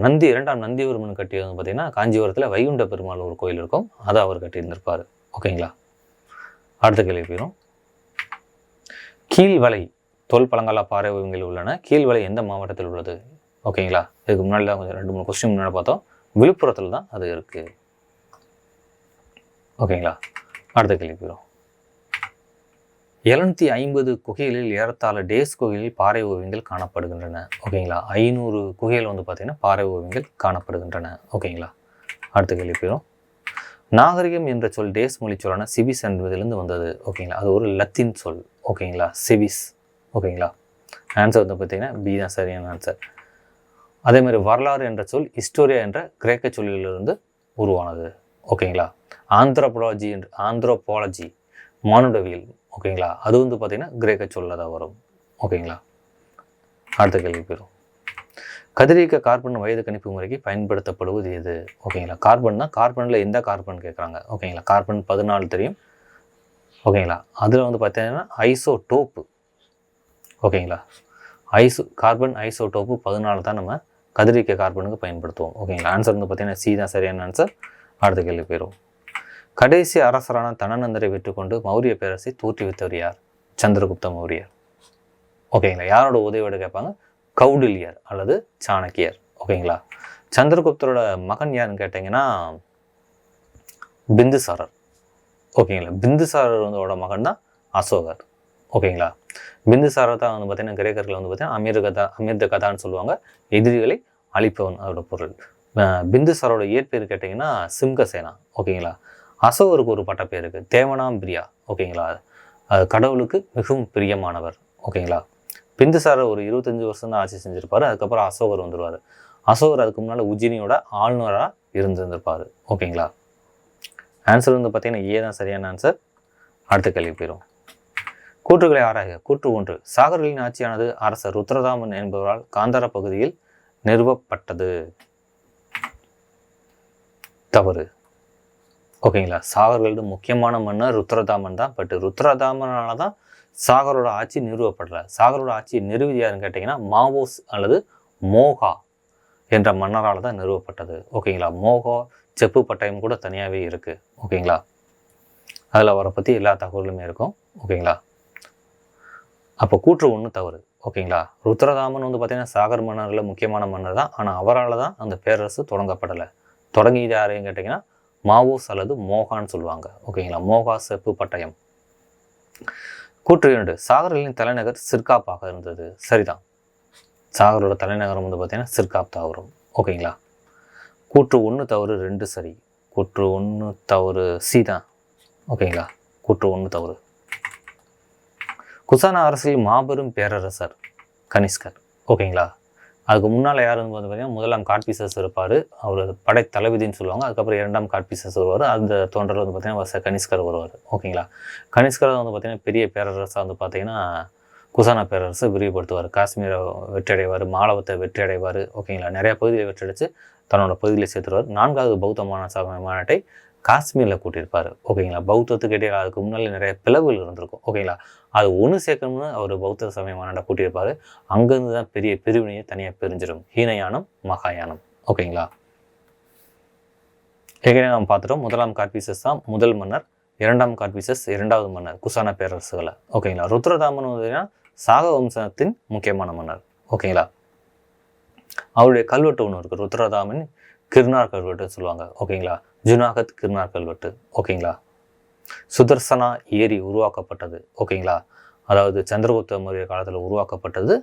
நந்தி இரண்டாம் நந்திவர்மன் கட்டியது வந்து பார்த்திங்கன்னா காஞ்சிபுரத்தில் வைகுண்ட பெருமாள் ஒரு கோயில் இருக்கும். அதை அவர் கட்டியிருந்திருப்பார். ஓகேங்களா? அடுத்த கேள்வி போயிடும் கீழ்வலை தோல் பழங்கால பாறை ஓவியங்கள் உள்ளன. கீழ்வலை எந்த மாவட்டத்தில் உள்ளது? ஓகேங்களா? இதுக்கு முன்னாடி கொஞ்சம் ரெண்டு மூணு கொஸ்டின் முன்னாடி பார்த்தோம். விழுப்புரத்தில் தான் அது இருக்குது ஓகேங்களா? அடுத்த கேள்வி போயிடும். எழுநூற்றி ஐம்பது குகைகளில் ஏறத்தாழ டேஸ் குகைகளில் பாறை ஓவியங்கள் காணப்படுகின்றன. ஓகேங்களா? ஐநூறு குகைகள் வந்து பார்த்திங்கன்னா பாறை ஓவியங்கள் காணப்படுகின்றன. ஓகேங்களா? அடுத்த கேள்வி போயிடும். நாகரிகம் என்ற சொல் டேஸ் மொழி சொல்லான சிபிஸ் என்பதிலிருந்து வந்தது. ஓகேங்களா? அது ஒரு லத்தீன் சொல். ஓகேங்களா? சிபிஸ் ஓகேங்களா? ஆன்சர் வந்து பார்த்தீங்கன்னா பி தான் சரியான ஆன்சர் அதே மாதிரி வரலாறு என்ற சொல் ஹிஸ்டோரியா என்ற கிரேக்க சொல்லிலிருந்து உருவானது. ஓகேங்களா? ஆந்த்ரோபாலஜி என்று ஆந்த்ரோபாலஜி மானுடவியல். ஓகேங்களா? அது வந்து பார்த்திங்கன்னா கிரேக்க சொல்ல தான் வரும். ஓகேங்களா? அடுத்த கேள்வி போயிடும். கதிரியக்க கார்பன் வயது கணிப்பு முறைக்கு பயன்படுத்தப்படுவது எது? ஓகேங்களா? கார்பன் தான் கார்பனில் எந்த கார்பன் கேட்குறாங்க ஓகேங்களா? கார்பன் பதினாலு தெரியும். ஓகேங்களா? அதில் வந்து பார்த்தீங்கன்னா ஐசோடோப்பு. ஓகேங்களா? ஐசோ கார்பன் ஐசோடோப்பு பதினாலு தான் நம்ம கதிரிக்க கார்பனுக்கு பயன்படுத்துவோம். ஓகேங்களா ஆன்சர் வந்து பார்த்தீங்கன்னா சி தான் சரியான ஆன்சர் அடுத்த கேள்வி போயிடும் கடைசி அரசரான தனநந்தரை விட்டுக்கொண்டு மௌரிய பேரரசை தோற்றுவித்தவர் யார்? சந்திரகுப்த மௌரியர். ஓகேங்களா யாரோட உதவியோட கேட்பாங்க? கௌடில்யர் அல்லது சாணக்கியர். ஓகேங்களா சந்திரகுப்தரோட மகன் யாருன்னு கேட்டிங்கன்னா பிந்துசாரர். ஓகேங்களா பிந்துசாரர் வந்தோட மகன் தான் அசோகர். ஓகேங்களா? பிந்துசாரர் தான் வந்து பார்த்தீங்கன்னா கிரேக்கர்கள் வந்து பார்த்தீங்கன்னா அமீர் கதா அமீர்த கதான்னு சொல்லுவாங்க. எதிரிகளை அழிப்பவன் அதோட பொருள். பிந்துசாரோட இயற்பேர் கேட்டிங்கன்னா சிம்கசேனா ஓகேங்களா? அசோகருக்கு ஒரு பட்டப்பேர் இருக்குது தேவனாம்பிரியா ஓகேங்களா? அது கடவுளுக்கு மிகவும் பிரியமானவர். ஓகேங்களா? பிந்துசாரர் ஒரு இருபத்தஞ்சி வருஷம் தான் ஆட்சி செஞ்சுருப்பார். அதுக்கப்புறம் அசோகர் வந்துடுவார் அசோகர் அதுக்கு முன்னால் உஜ்ஜினியோட ஆளுநராக இருந்திருந்திருப்பார். ஓகேங்களா? ஆன்சர் வந்து பார்த்தீங்கன்னா ஏ தான் சரியான ஆன்சர் அடுத்த கேள்வி போயிடும் கூற்றுகளை ஆராய கூற்று ஒன்று. சாகர்களின் ஆட்சியானது அரசர் ருத்ரதாமன் என்பவரால் காந்தார பகுதியில் நிறுவப்பட்டது. தவறு. ஓகேங்களா? சாகர்களோட முக்கியமான மன்னர் ருத்ரதாமன் தான். பட் ருத்ரதாமனால தான் சாகரோட ஆட்சி நிறுவப்படல. சாகரோட ஆட்சி நிறுவது யாருன்னு கேட்டிங்கன்னா மாவோஸ் அல்லது மோகா என்ற மன்னரால் தான் நிறுவப்பட்டது. ஓகேங்களா? மோகா செப்பு பட்டயம் கூட தனியாகவே இருக்குது ஓகேங்களா? அதில் அவரை பற்றி எல்லா தகவலுமே இருக்கும். ஓகேங்களா? அப்போ கூற்று ஒன்று தவறு ஓகேங்களா? ருத்ரதாமன் வந்து பார்த்தீங்கன்னா சாகர் மன்னரில் முக்கியமான மன்னர் தான். ஆனால் அவரால் தான் அந்த பேரரசு தொடங்கப்படலை. தொடங்கியது யாரையும் கேட்டிங்கன்னா மாவோஸ் அல்லது மோகான்னு சொல்லுவாங்க ஓகேங்களா? மோகா செப்பு பட்டயம். கூற்று இரண்டு சாகர்களின் தலைநகர் சிர்காப்பாக இருந்தது. சரிதான். சாகரோட தலைநகரம் வந்து பார்த்தீங்கன்னா சிர்காப் தான் வரும் ஓகேங்களா? கூற்று ஒன்று தவறு ரெண்டு சரி. கூற்று ஒன்று தவறு சி தான் ஓகேங்களா? கூற்று ஒன்று தவறு. குசானா அரசில் மாபெரும் பேரரசர் கனிஷ்கர். ஓகேங்களா? அதுக்கு முன்னால் யார் வந்து பார்த்தீங்கன்னா முதலாம் காட்பீசஸ் இருப்பார். அவர் படை தளபதினு சொல்லுவாங்க. அதுக்கப்புறம் இரண்டாம் காட்பீசஸ் வருவார். அந்த தோன்றல் வந்து பார்த்தீங்கன்னா வச கனிஷ்கர் வருவார். ஓகேங்களா? கனிஷ்கர் வந்து பார்த்தீங்கன்னா பெரிய பேரரசாக வந்து பார்த்தீங்கன்னா குசானா பேரரசை விரிவுபடுத்துவார். காஷ்மீரை வெற்றியடைவார் மாலவத்தை வெற்றியடைவார். ஓகேங்களா? நிறைய பகுதியை வெற்றியடைச்சு தன்னோட பகுதியில் சேர்த்துருவார். நான்காவது பௌத்த மாநசபை மாநாட்டை காஷ்மீரில் கூட்டியிருப்பார். ஓகேங்களா? பௌத்தத்துக்கு இடையே அதுக்கு முன்னாடி நிறைய பிளவுகள் இருந்திருக்கும். ஓகேங்களா? அது ஒன்று சேர்க்கணும்னு அவர் பௌத்த சமய மாநாட்டை கூட்டியிருப்பார். அங்கேருந்து தான் பெரிய பிரிவினையை தனியாக பிரிஞ்சிடும். ஹீனயானம் மகாயானம். ஓகேங்களா? ஏற்கனவே நம்ம பார்த்துட்டோம். முதலாம் கார்பீசஸ் தான் முதல் மன்னர் இரண்டாம் கார்பீசஸ் இரண்டாவது மன்னர் குசான பேரரசுகளை. ஓகேங்களா? ருத்ரதாமன் பார்த்தீங்கன்னா சாக வம்சத்தின் முக்கியமான மன்னர். ஓகேங்களா? அவருடைய கல்வெட்டு ஒன்று இருக்குது ருத்ரதாமன் கிருணார் கல்வெட்டுன்னு சொல்லுவாங்க. ஓகேங்களா? ஜுனாகத் கிருணார் கல்வெட்டு. ஓகேங்களா? சுதர்சனா ஏரி உருவாக்கப்பட்டது. ஓகேங்களா? அதாவது சந்திரகுப்த மௌரிய காலத்தில் உருவாக்கப்பட்டது.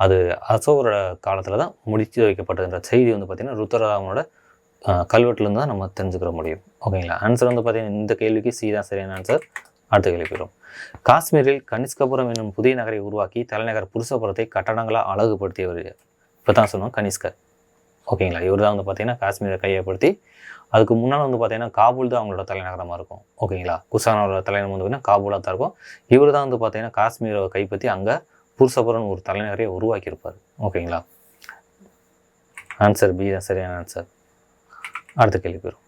அது அசோகரோட காலத்தில் தான் முடித்து வைக்கப்பட்டதுன்ற செய்தி வந்து பார்த்திங்கன்னா ருத்ரதாமனோட கல்வெட்டுலேருந்து தான் நம்ம தெரிஞ்சுக்கிற முடியும். ஓகேங்களா? ஆன்சர் வந்து பார்த்திங்கன்னா இந்த கேள்விக்கு சீதா சரியான ஆன்சர் அடுத்த கேள்வி வரும் காஷ்மீரில் கனிஷ்கபுரம் என்னும் புதிய நகரை உருவாக்கி தலைநகர் புருஷபுரத்தை கட்டடங்களாக அழகுபடுத்தியவர் இப்போ தான் சொன்னோம் கனிஷ்கர். ஓகேங்களா? இவர் தான் வந்து பார்த்தீங்கன்னா காஷ்மீரை கையப்படுத்தி அதுக்கு முன்னால் வந்து பார்த்தீங்கன்னா காபூல் தான் அவங்களோட தலைநகரமாக இருக்கும். ஓகேங்களா? குசானோட தலைநகரம் வந்து பார்த்தீங்கன்னா காபூலாக தான் இருக்கும். இவர் தான் வந்து பார்த்தீங்கன்னா காஷ்மீரை கைப்பற்றி அங்கே புருஷபுரன் ஒரு தலைநகரையை உருவாக்கியிருப்பார். ஓகேங்களா? ஆன்சர் பி தான் சரியான ஆன்சர் அடுத்த கேள்வி பெறும்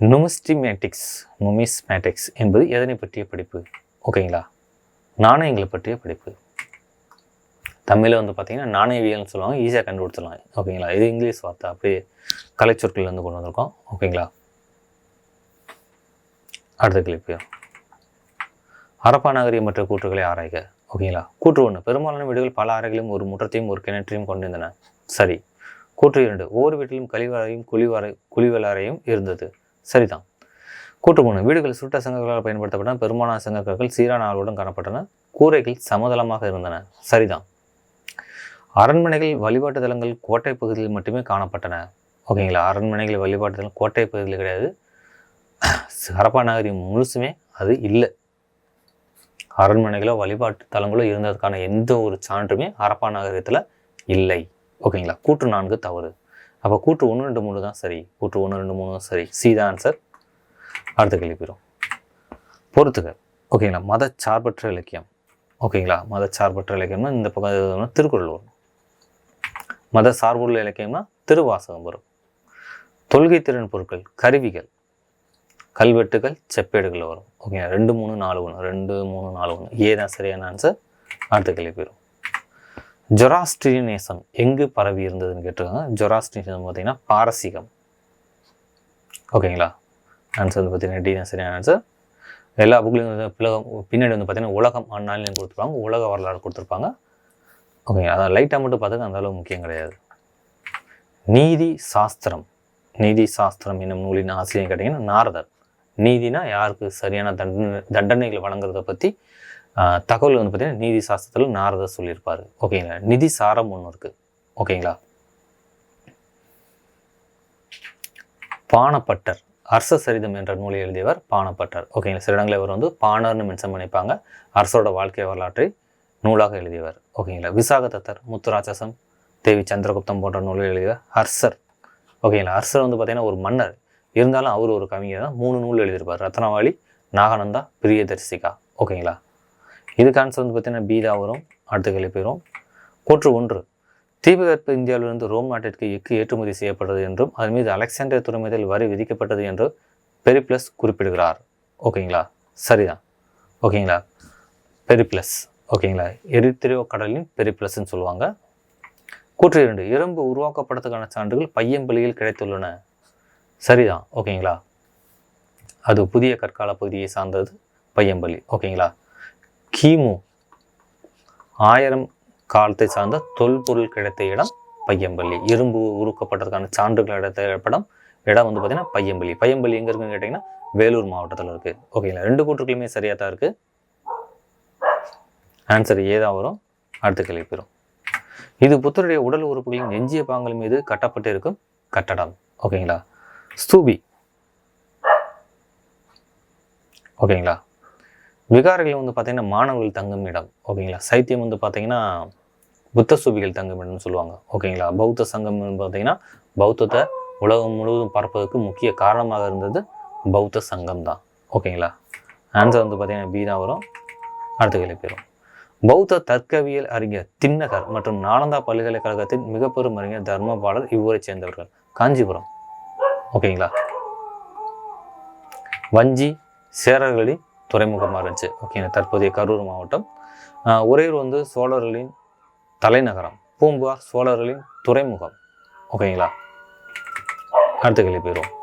நுமிஸ்டிமேட்டிக்ஸ் நுமிஸ்மேட்டிக்ஸ் என்பது எதனை பற்றிய படிப்பு? ஓகேங்களா? நாணயங்களை பற்றிய படிப்பு. தமிழில் வந்து பார்த்திங்கன்னா நாணயவியல்னு சொல்லுவாங்க ஈஸியாக கண்டுபிடிச்சிடலாம். ஓகேங்களா? இது இங்கிலீஷ் வார்த்தை. அப்படியே கலைச்சொற்கள்லேருந்து கொண்டு வந்திருக்கோம். ஓகேங்களா? அடுத்த கேள்வி ஹரப்பா நகரி மற்ற கூற்றுகளை ஆராய்க. ஓகேங்களா? கூற்று ஒன்று பெரும்பாலான வீடுகள் பல அறைகளையும் ஒரு முற்றத்தையும் ஒரு கிணற்றையும் கொண்டிருந்தன. சரி. கூற்று இரண்டு. ஒவ்வொரு வீட்டிலும் கழிவறையும் குழிவறை குழிவலறையும் இருந்தது. சரிதான். கூற்று மூணு. வீடுகள் சுட்ட சங்கங்களால் பயன்படுத்தப்பட்ட பெரும்பாலான சங்கக்கற்கள் சீரான ஆளுடன் காணப்பட்டன. கூரைகள் சமதளமாக இருந்தன. சரிதான். அரண்மனைகள் வழிபாட்டு தலங்கள் கோட்டை பகுதியில் மட்டுமே காணப்பட்டன. ஓகேங்களா? அரண்மனைகள் வழிபாட்டு தலம் கோட்டை பகுதியில் கிடையாது. ஹரப்பா நகரி முழுசுமே அது இல்லை. அரண்மனைகளோ வழிபாட்டு தலங்களோ இருந்ததுக்கான எந்த ஒரு சான்றுமே ஹரப்பா நகரத்தில் இல்லை. ஓகேங்களா? கூற்று நான்கு தவறு. அப்போ கூற்று ஒன்று ரெண்டு மூணு தான் சரி. கூற்று ஒன்று ரெண்டு மூணு தான் சரி. சீதா ஆன்சர் அடுத்த கேள்வி போயிடும் பொறுத்துக. ஓகேங்களா? மத சார்பற்ற இலக்கியம். ஓகேங்களா? மத சார்பற்ற இலக்கியம்னா இந்த பக்கம் திருக்குறள் வரும். மத சார்புள்ள இலக்கியம்னா திருவாசகம் வரும். தொல்கை திறன் பொருட்கள் கருவிகள் கல்வெட்டுகள் செப்பேடுகள் வரும். ஓகே ரெண்டு மூணு நாலு ஒன்று ரெண்டு மூணு நாலு ஒன்று ஏதான் சரியான ஆன்சர் அடுத்த கேள்வி போயிடும் ஜொராஸ்ட்ரியனிசம் எங்கு பரவி இருந்ததுன்னு கேட்டிருக்காங்க. ஜொராஸ்ட்ரியனிசம் பார்த்தீங்கன்னா பாரசீகம். ஓகேங்களா? ஆன்சர் வந்து பார்த்தீங்கன்னா டி தான் சரியான ஆன்சர் எல்லா புக்லையும் பிள்ளகம் பிளகம் பின்னாடி வந்து பார்த்தீங்கன்னா உலகம் ஆனாலும் கொடுத்துருப்பாங்க. உலக வரலாறு கொடுத்துருப்பாங்க. ஓகே அதான் லைட்டாக மட்டும் பார்த்துக்க அந்த அளவு முக்கியம் கிடையாது. நீதி சாஸ்திரம். நீதி சாஸ்திரம் என்னும் நூலின் ஆசிரியர் கேட்டிங்கன்னா நாரதர். நீதினா யாருக்கு சரியான தண்டனை தண்டனைகள் வழங்குறத பற்றி தகவல் வந்து பார்த்திங்கன்னா நீதி சாஸ்திரத்தில் நாரதர் சொல்லியிருப்பார். ஓகேங்களா நிதி சாரம் ஒன்று இருக்குது ஓகேங்களா பானப்பட்டர் அரச சரிதம் என்ற நூலை எழுதியவர் பானப்பட்டர் ஓகேங்களா சில இடங்களில் இவர் வந்து பாணர்னு மென்ஷன் பண்ணிப்பாங்க அரசோட வாழ்க்கை வரலாற்றை நூலாக எழுதியவர். ஓகேங்களா விசாக தத்தர் முத்துராட்சசம் தேவி சந்திரகுப்தம் போன்ற நூல்கள் எழுதியவர் ஹர்சர் ஓகேங்களா ஹர்சர் வந்து பார்த்தீங்கன்னா ஒரு மன்னர். இருந்தாலும் அவர் ஒரு கவிஞர் தான். மூணு நூல் எழுதியிருப்பார். ரத்னவாளி நாகானந்தா பிரியதர்சிகா. ஓகேங்களா இதுக்கு ஆன்சர் வந்து பார்த்தீங்கன்னா பீதா வரும் அடுத்த கேள்வி போயிடும் கூற்று ஒன்று. தீபகற்ப இந்தியாவிலிருந்து ரோம் நாட்டிற்கு எஃகு ஏற்றுமதி செய்யப்பட்டது என்றும் அதன் மீது அலெக்சாண்டர் துறைமுதல் வரி விதிக்கப்பட்டது என்று பெரிப்ளஸ் குறிப்பிடுகிறார். ஓகேங்களா சரிதான். ஓகேங்களா பெரிப்ளஸ். ஓகேங்களா? எரித்திரியோ கடலின் பெரிப்ளஸ்ன்னு சொல்லுவாங்க. கூற்று இரண்டு இரும்பு உருவாக்கப்பட்டதுக்கான சான்றுகள் பையம்பள்ளியில் கிடைத்துள்ளன. சரிதான் ஓகேங்களா? அது புதிய கற்கால பகுதியை சார்ந்தது பையம்பள்ளி ஓகேங்களா? கிமு ஆயிரம் காலத்தை சார்ந்த தொல்பொருள் கிடைத்த இடம் பையம்பள்ளி இரும்பு உருவாக்கப்பட்டதுக்கான சான்றுகள் கிடைத்த இடம் இடம் வந்து பார்த்தீங்கன்னா பையம்பள்ளி பையம்பள்ளி எங்கே இருக்குன்னு கேட்டிங்கன்னா வேலூர் மாவட்டத்தில் இருக்குது ஓகேங்களா? ரெண்டு கூற்றுக்களுமே சரியாக தான் இருக்குது ஆன்சர் ஏ தான் வரும். அடுத்த கேள்வி பெறும் இது புத்தருடைய உடல் உறுப்புகளின் எஞ்சிய பாங்கள் மீது கட்டப்பட்டு இருக்கும் கட்டடம். ஓகேங்களா ஸ்தூபி. ஓகேங்களா விகாரிகள் வந்து பார்த்தீங்கன்னா மாணவர்கள் தங்கும் இடம். ஓகேங்களா சைத்தியம் வந்து பார்த்தீங்கன்னா புத்த சூபிகள் தங்கும் இடம்னு சொல்லுவாங்க. ஓகேங்களா பௌத்த சங்கம் பார்த்தீங்கன்னா பௌத்தத்தை உலகம் முழுவதும் பரப்பதற்கு முக்கிய காரணமாக இருந்தது பௌத்த சங்கம் தான். ஓகேங்களா ஆன்சர் வந்து பார்த்தீங்கன்னா பி தான் வரும். அடுத்த கேள்வி போயிடும் பௌத்த தர்க்கவியல் அறிஞர் தின்னகர் மற்றும் நாலந்தா பல்கலைக்கழகத்தின் மிகப்பெரும் அறிஞர் தர்மபாலர் இவ்வூரை சேர்ந்தவர்கள். காஞ்சிபுரம். ஓகேங்களா? வஞ்சி சேரர்களின் துறைமுகமாக இருந்துச்சு. ஓகேங்களா? தற்போதைய கரூர் மாவட்டம். ஆஹ் உறையூர் வந்து சோழர்களின் தலைநகரம். பூம்புகார் சோழர்களின் துறைமுகம். ஓகேங்களா? அடுத்த கேள்வி போயிடுவோம்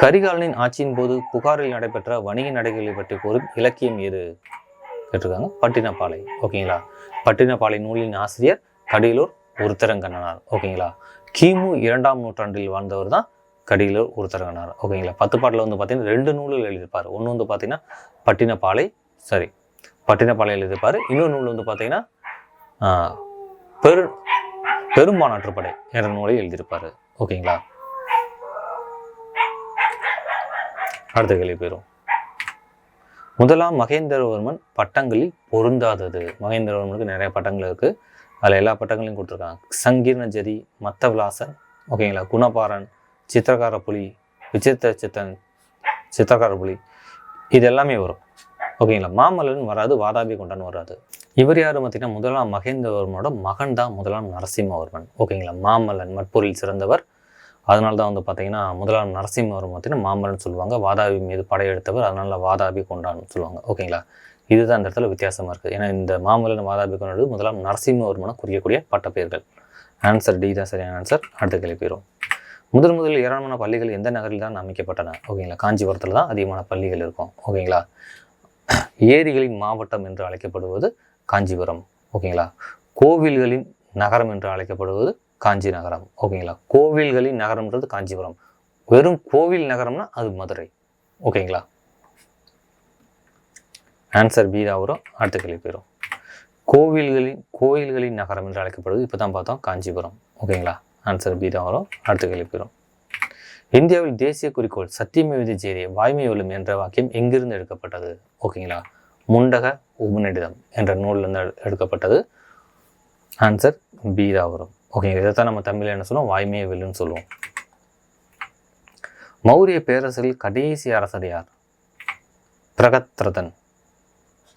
கரிகாலனின் ஆட்சியின் போது புகாரில் நடைபெற்ற வணிக நடைகளை பற்றி கூறும் இலக்கியம் எது? கேட்டிருக்காங்க. பட்டினப்பாலை ஓகேங்களா? பட்டினப்பாலை நூலின் ஆசிரியர் கடியலூர் உருத்தரங்கண்ணனார் ஓகேங்களா? கிமு இரண்டாம் நூற்றாண்டில் வாழ்ந்தவர் தான் கடியலூர் உருத்தரங்கனார் ஓகேங்களா? பத்து பாட்டில் வந்து பார்த்தீங்கன்னா ரெண்டு நூல்கள் எழுதியிருப்பார். ஒன்று வந்து பார்த்தீங்கன்னா பட்டினப்பாலை சரி பட்டினப்பாலை எழுதியிருப்பார். இன்னொரு நூல் வந்து பார்த்தீங்கன்னா பெரு பெரும்பானாற்றுப்படை என்ற நூலை எழுதியிருப்பார் ஓகேங்களா? அடுத்த கேள்வி போயிடும் முதலாம் மகேந்திரவர்மன் பட்டங்களில் பொருந்தாதது. மகேந்திரவர்மனுக்கு நிறைய பட்டங்கள் இருக்குது அதில் எல்லா பட்டங்களையும் கொடுத்துருக்காங்க. சங்கீர்ண ஜதி மத்தவிலாசன் ஓகேங்களா குணபாரன் சித்திரகார புலி விசித்திர சித்தன் சித்திரகார புலி இது எல்லாமே வரும். ஓகேங்களா மாமல்லன் வராது வாதாபி கொண்டான் வராது. இவர் யார் பார்த்தீங்கன்னா முதலாம் மகேந்திரவர்மனோட மகன் தான் முதலாம் நரசிம்மவர்மன். ஓகேங்களா மாமல்லன் மட்பூரில் சிறந்தவர். அதனால தான் வந்து பார்த்திங்கன்னா முதலாம் நரசிம்மவர்மன் பார்த்தீங்கன்னா மாமல்லன் சொல்லுவாங்க வாதாபி மீது படையெடுத்தவர் அதனால வாதாபி கொண்டான்னு சொல்லுவாங்க. ஓகேங்களா? இதுதான் இந்த இடத்துல வித்தியாசமாக இருக்குது ஏன்னா இந்த மாமல்லன் வாதாபி கொண்டாடு முதலாம் நரசிம்மவர்மனை குறிக்கக்கூடிய பட்டப்பெயர்கள். ஆன்சர் டி தான் சரியான ஆன்சர் அடுத்த கேள்வி போயிடும் முதல் முதலில் ஏராளமான பள்ளிகள் எந்த நகரில் தான் அமைக்கப்பட்டன? ஓகேங்களா? காஞ்சிபுரத்தில் தான் அதிகமான பள்ளிகள் இருக்கும். ஓகேங்களா? ஏரிகளின் மாவட்டம் என்று அழைக்கப்படுவது காஞ்சிபுரம். ஓகேங்களா? கோவில்களின் நகரம் என்று அழைக்கப்படுவது காஞ்சி நகரம் ஓகேங்களா? கோவில்களின் நகரம்ன்றது காஞ்சிபுரம். வெறும் கோவில் நகரம்னா அது மதுரை. ஓகேங்களா? ஆன்சர் பி தான் வரும். அடுத்த கேள்வி போயிடும் கோவில்களின் கோயில்களின் நகரம் என்று அழைக்கப்படுவது இப்போ தான் பார்த்தோம். காஞ்சிபுரம். ஓகேங்களா? ஆன்சர் பி தான் வரும். அடுத்த கேள்வி போயிடும் இந்தியாவில் தேசிய குறிக்கோள் சத்தியமேவிதி ஜேரிய வாய்மை ஒழும் என்ற வாக்கியம் எங்கிருந்து எடுக்கப்பட்டது? ஓகேங்களா? முண்டக உபநிடதம் என்ற நூலிலிருந்து எடு- எடுக்கப்பட்டது. ஆன்சர் பி தான் வரும். ஓகேங்க இதை தான் நம்ம தமிழில் என்ன சொல்லுவோம்? வாய்மையை வெல்லுன்னு சொல்லுவோம். மௌரிய பேரரசில் கடைசி அரசர் யார்? பிரகத்ரதன்.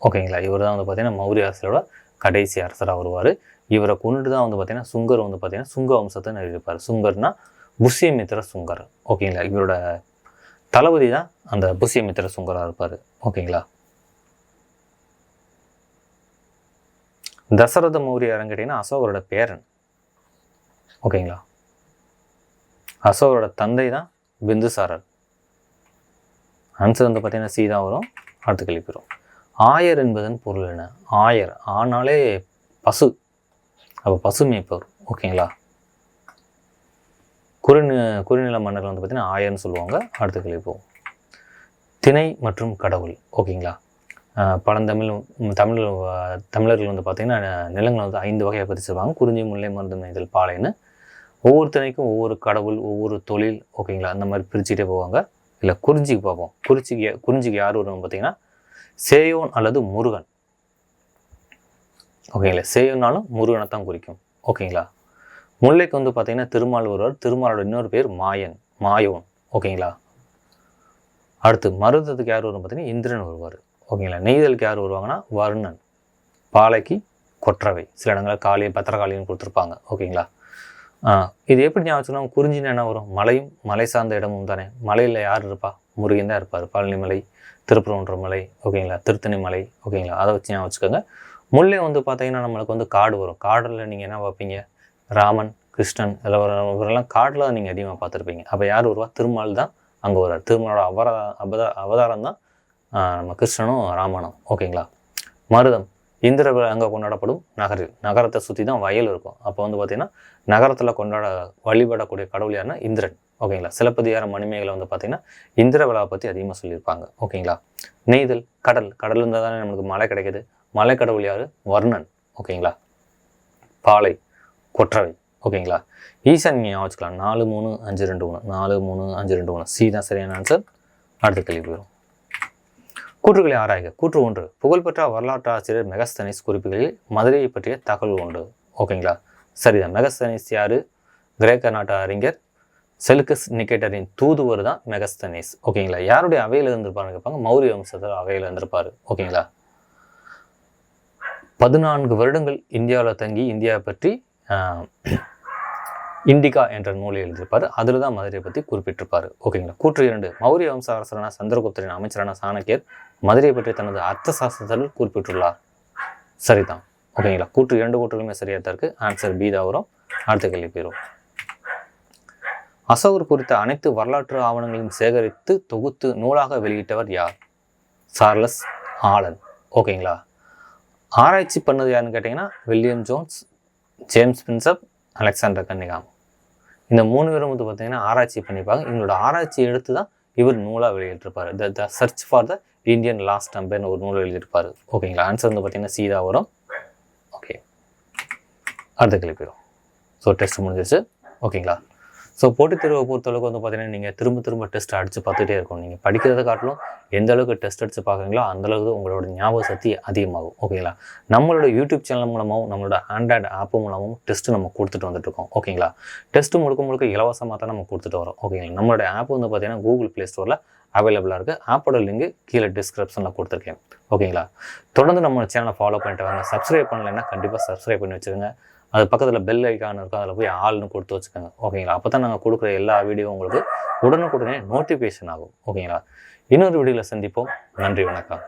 ஓகேங்களா இவர் தான் வந்து பார்த்தீங்கன்னா மௌரிய அரசரோட கடைசி அரசராக வருவார். இவரை கொண்டுட்டு தான் வந்து பார்த்தீங்கன்னா சுங்கர் வந்து பார்த்தீங்கன்னா சுங்க வம்சத்தை நிறுவிப்பார் சுங்கர்னா புஷ்யமித்திர சுங்கர். ஓகேங்களா இவரோட தளபதி தான் அந்த புஷ்யமித்திர சுங்கராக இருப்பார். ஓகேங்களா தசரத மௌரிய கேட்டிங்கன்னா அசோகரோட பேரன். ஓகேங்களா? அசோகரோட தந்தை தான் பிந்துசாரர். ஆன்சர் வந்து பார்த்தீங்கன்னா சி தான் வரும். அடுத்து கழிப்பிடும் ஆயர் என்பதன் பொருள் என்ன? ஆயர். ஆனாலே பசு. அப்போ பசு மேய்ப்பவர் ஓகேங்களா? குறுநி குறுநில மன்னர்கள் வந்து பார்த்தீங்கன்னா ஆயர்னு சொல்லுவாங்க. அடுத்து கழிப்போம் திணை மற்றும் கடவுள். ஓகேங்களா? பழந்தமிழ் தமிழ் தமிழர்கள் வந்து பார்த்தீங்கன்னா நிலங்களை வந்து ஐந்து வகையாக பிரிச்சிருப்பாங்க. குறிஞ்சி முல்லை மருது நெய்தல் பாலைன்னு ஒவ்வொருத்தனைக்கும் ஒவ்வொரு கடவுள் ஒவ்வொரு தொழில் ஓகேங்களா? அந்த மாதிரி பிரிச்சுட்டே போவாங்க. இல்லை குறிஞ்சிக்கு பார்ப்போம். குறிஞ்சிக்கு குறிஞ்சிக்கு யார் வருவாங்க பார்த்தீங்கன்னா சேயோன் அல்லது முருகன். ஓகேங்களா? சேயோன்னாலும் முருகனை தான் குறிக்கும். ஓகேங்களா? முல்லைக்கு வந்து பார்த்தீங்கன்னா திருமால் வருவார் திருமாலோட இன்னொரு பேர் மாயன் மாயோன். ஓகேங்களா? அடுத்து மருதத்துக்கு யார் வரும் பார்த்தீங்கன்னா இந்திரன் வருவார். ஓகேங்களா? நெய்தலுக்கு யார் வருவாங்கன்னா வருணன். பாலைக்கு கொற்றவை. சில இடங்களில் காளி பத்திரகாளின்னு கொடுத்துருப்பாங்க. ஓகேங்களா? இது எப்படி ஞாபகம் வச்சுக்கணும்? குறிஞ்சின்னு என்ன வரும்? மலையும் மலை சார்ந்த இடமும் தானே. மலையில் யார் இருப்பா? முருகன் தான் இருப்பார். பழனி மலை திருப்பரங்குன்ற மலை ஓகேங்களா? திருத்தணி மலை ஓகேங்களா? அதை வச்சு ஞாபகம் வச்சுக்கோங்க. முல்லை வந்து பார்த்தீங்கன்னா நம்மளுக்கு வந்து காடு வரும். காடில் நீங்கள் என்ன பார்ப்பீங்க? ராமன் கிருஷ்ணன் இதில் வர இவரெல்லாம் காட்டில் தான் நீங்கள் அதிகமாக பார்த்துருப்பீங்க. அப்போ யார் வருவா? திருமால் தான் அங்கே வருவார். திருமலோட அவரா அவதா அவதாரம் தான் நம்ம கிருஷ்ணனும் ராமனும். ஓகேங்களா? மருதம். இந்திர விழா அங்கே கொண்டாடப்படும் நகரில். நகரத்தை சுற்றி தான் வயல் இருக்கும். அப்போ வந்து பார்த்திங்கன்னா நகரத்தில் கொண்டாட வழிபடக்கூடிய கடவுள் யாருன்னா இந்திரன். ஓகேங்களா? சிலப்பதிகார மணிமேகலை வந்து பார்த்திங்கன்னா இந்திர விழாவை பற்றி அதிகமாக சொல்லியிருப்பாங்க. ஓகேங்களா? நெய்தல் கடல். கடல் இருந்தால் தானே நமக்கு மழை கிடைக்கிது. மலை கடவுள் யார்? வர்ணன். ஓகேங்களா? பாலை கொற்றவை ஓகேங்களா? ஈசான் நீங்கள் ஞாபகம் வச்சுக்கலாம். நாலு மூணு அஞ்சு ரெண்டு மூணு. நாலு மூணு அஞ்சு ரெண்டு மூணு. சி தான் சரியான ஆன்சர் அடுத்த கேள்வி போயிடும் கூற்றுகளை ஆராய்க. கூற்று ஒன்று புகழ்பெற்ற வரலாற்று ஆசிரியர் மெகஸ்தனிஸ் குறிப்புகளில் மதுரையை பற்றிய தகவல் உண்டு ஓகேங்களா? சரிதான். மெகஸ்தனிஸ் யார்? கிரேக்க நாட்டு அறிஞர் செலுக்கஸ் நிக்கேட்டரின் தூதுவர் தான் மெகஸ்தனிஸ். ஓகேங்களா? யாருடைய அவையில் இருந்திருப்பாருன்னு கேட்பாங்க. மௌரிய வம்சத்தில் அவையில் இருந்திருப்பார். ஓகேங்களா? பதினான்கு வருடங்கள் இந்தியாவில் தங்கி இந்தியா பற்றி இண்டிகா என்ற நூலை எழுதியிருப்பார். அதில் தான் மதுரையை பற்றி குறிப்பிட்டிருப்பார். ஓகேங்களா கூற்று இரண்டு. மௌரிய வம்ச அரசரான சந்திரகுப்தரின் அமைச்சரான சாணக்கியர் மதுரையை பற்றி தனது அர்த்த சாஸ்திரத்தில் குறிப்பிட்டுள்ளார். சரிதான். ஓகேங்களா கூற்று இரண்டு கூற்றுகளுமே சரியாக தான் இருக்குது ஆன்சர் பி தான் வரும். அடுத்த கேள்வி போயிடும் அசோகர் குறித்த அனைத்து வரலாற்று ஆவணங்களையும் சேகரித்து தொகுத்து நூலாக வெளியிட்டவர் யார்? Charles Allen. ஓகேங்களா ஆராய்ச்சி பண்ணது யாருன்னு கேட்டிங்கன்னா William Jones James Prinsep Alexander Cunningham இந்த மூணு பேரும் வந்து பார்த்தீங்கன்னா ஆராய்ச்சி பண்ணிப்பாங்க. இவங்களோட ஆராய்ச்சி எடுத்து தான் இவர் நூலாக வெளியிட்டிருப்பார். The the search for the Indian lost டம்பர்னு ஒரு நூல் எழுதியிருப்பார் ஓகேங்களா ஆன்சர் வந்து பார்த்தீங்கன்னா சீதா வரும். ஓகே அடுத்த கிளப்பிடும் ஸோ டெஸ்ட் முடிஞ்சிருச்சு. ஓகேங்களா ஸோ போட்டித் தேர்வை பொறுத்தளவுக்கு வந்து பார்த்தீங்கன்னா நீங்கள் திரும்ப திரும்ப டெஸ்ட் அடித்து பார்த்துட்டே இருக்கும் நீங்கள் படிக்கிறத காட்டிலும் எந்த அளவுக்கு டெஸ்ட் அடித்து பார்க்குறீங்களோ அந்தளவுக்கு உங்களோட ஞாபக சக்தி அதிகமாகும். ஓகேங்களா நம்மளோட யூடியூப் சேனல் மூலமாகவும் நம்மளோட ஆண்ட்ராய்டு ஆப் மூலமாகவும் டெஸ்ட் நம்ம கொடுத்துட்டு வந்துட்டு இருக்கோம். ஓகேங்களா டெஸ்ட் முழுக்க முழுக்க இலவசமாக தான் நம்ம கொடுத்துட்டு வரோம். ஓகேங்களா நம்மளோட ஆப் வந்து பார்த்தீங்கன்னா கூகுள் ப்ளே ஸ்டோரில் அவைலபிளாக இருக்குது ஆப்போட லிங்க் கீழே டிஸ்கிரிப்ஷனில் கொடுத்துருக்கேன். ஓகேங்களா தொடர்ந்து நம்ம சேனலை ஃபாலோ பண்ணிட்டு வாங்க. சப்ஸ்கிரைப் பண்ணலைன்னா கண்டிப்பாக சப்ஸ்கிரைப் பண்ணி வச்சுருங்க. அது பக்கத்தில் பெல் ஐக்கான் இருக்கும் அதில் போய் ஆள்னு கொடுத்து வச்சுக்கோங்க. ஓகேங்களா அப்போ தான் நாங்கள் கொடுக்குற எல்லா வீடியோ உங்களுக்கு உடனுக்குடனே நோட்டிஃபிகேஷன் ஆகும். ஓகேங்களா இன்னொரு வீடியோவில் சந்திப்போம். நன்றி வணக்கம்.